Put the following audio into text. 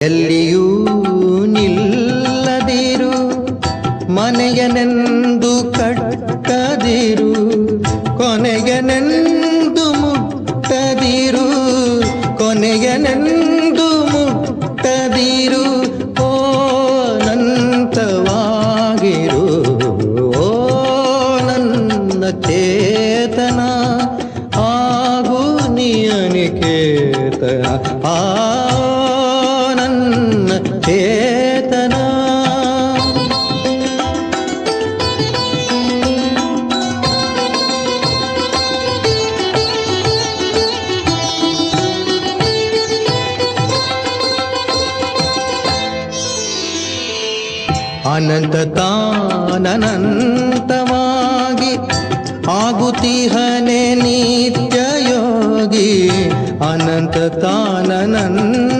ಎಲ್ಲಿಯೂ ನಿಲ್ಲದಿರು, ಮನೆಯನೆಂದು ಕಟ್ಟದಿರು, ಕೊನೆಯನೆಂದು ಮುಟ್ಟದಿರು ಕೊನೆಯನೆಂದು ಮುಟ್ಟದಿರು ಓನಂತವಾಗಿರು ಓ ನನ್ನ ಚೇತನ, ಆಗು ನಿಯನಿಕೇತನ, ಆ ಚೇತನ. ಅನಂತ ತಾನನಂತವಾಗಿ ನಿತ್ಯ ಯೋಗಿ ಅನಂತ ತಾನನಂತ